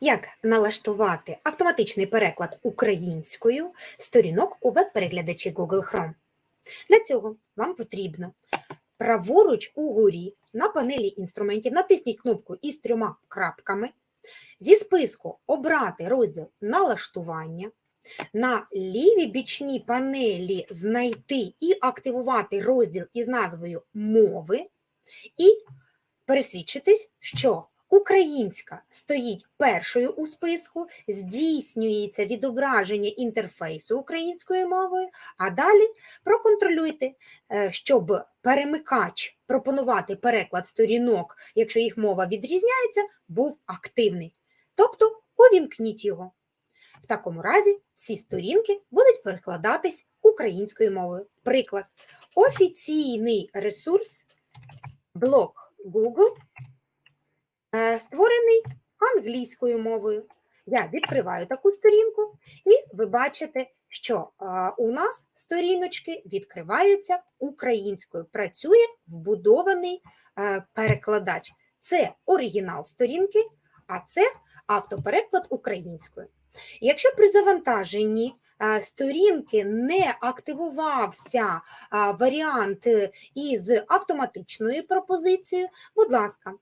Як налаштувати автоматичний переклад українською сторінок у веб-переглядачі Google Chrome? Для цього вам потрібно праворуч угорі на панелі інструментів натисніть кнопку із трьома крапками. Зі списку обрати розділ налаштування. На лівій бічній панелі знайти і активувати розділ із назвою мови і пересвідчитись, що Українська стоїть першою у списку, здійснюється відображення інтерфейсу українською мовою, а далі проконтролюйте, е, щоб перемикач пропонувати переклад сторінок, якщо їх мова відрізняється, був активний. Тобто увімкніть його. В такому разі всі сторінки будуть перекладатись українською мовою. Приклад. Офіційний ресурс блог Google створений англійською мовою. Я відкриваю таку сторінку, і ви бачите, що е, у нас сторіночки відкриваються українською. Працює вбудований е, перекладач. Це оригінал сторінки, а це автопереклад українською. Якщо при завантаженні е, сторінки не активувався варіант е, із автоматичною пропозицією, будь ласка,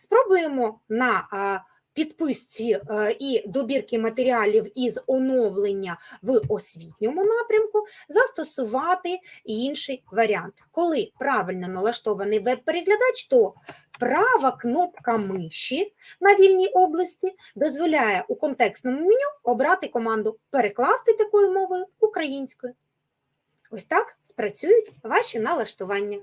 спробуємо на підписці е, і добірки матеріалів із оновлення в освітньому напрямку застосувати інший варіант. Коли правильно налаштований веб-переглядач, то права кнопка миші на вільній області дозволяє у контекстному меню обрати команду перекласти такою мовою українською. Ось так спрацюють ваші налаштування.